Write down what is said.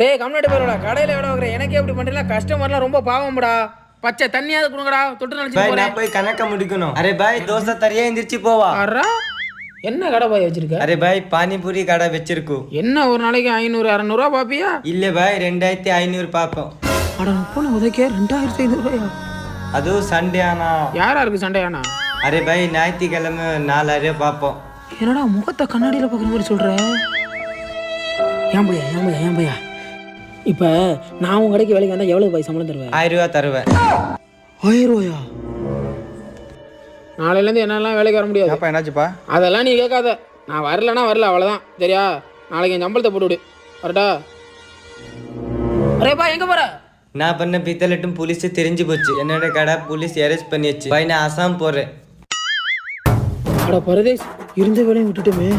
டேய் கம்னாடி போயிடா கடையில் எவ்வளோ வைக்கிறேன் எனக்கே எப்படி பண்ணுறீங்களா கஸ்டமர்லாம் ரொம்ப பாவம்டா. பச்சை தண்ணியாவது கொடுங்கடா. தொட்டு நினச்சி பாய் போகிறேன் நான் போய் கணக்க முடிக்கணும். அரே பாய் தோசை தரையா எந்திரிச்சு போவா? அறா என்ன கடை பாய் வச்சிருக்க? அரே பாய் பானிபூரி கடை வச்சிருக்கு. என்ன ஒரு நாளைக்கு ஐநூறு அறநூறுவா பாப்பியா? இல்ல பாய் ரெண்டாயிரத்தி ஐநூறு பார்க்கும் அட போன உதைக்கே ரெண்டாயிரத்தி ஐநூறுபாயா அதுவும் சண்டே ஆனா யாரா இருக்கு சண்டையானா? அரே பாய் ஞாயிற்றுக்கிழமை நாலாயிரம் பார்ப்போம் என்னடா முகத்தை கண்ணாடியில் பார்க்குற மாதிரி சொல்கிற ஏன் பையா ஏன் பையா ஏன் பையா? இப்போ நான் உன் கடைக்கு வேலைக்கு வந்தால் எவ்வளோ பாய் சம்பளம் தருவேன்? ஆயிரம் ரூபா தருவேன். ஆயிரம் ரூபாயா நாளையிலேருந்து என்னெல்லாம் வேலைக்கு வர முடியாது. ஏப்பா என்னாச்சுப்பா? அதெல்லாம் நீ கேட்காத. நான் வரலன்னா வரல அவ்வளோதான் சரியா? நாளைக்கு என் சம்பளத்தை போட்டு விடு வரட்டா? அரேப்பா எங்கே போகிற நான் பண்ண பித்தலட்டும் போலீஸ் தெரிஞ்சு போச்சு. என்னோட கடை போலீஸ் அரெஸ்ட் பண்ணியாச்சு. பாய் நான் அசாம் போறேன். அட பரதேஷ் இருந்த வேலையும் விட்டுட்டுமே.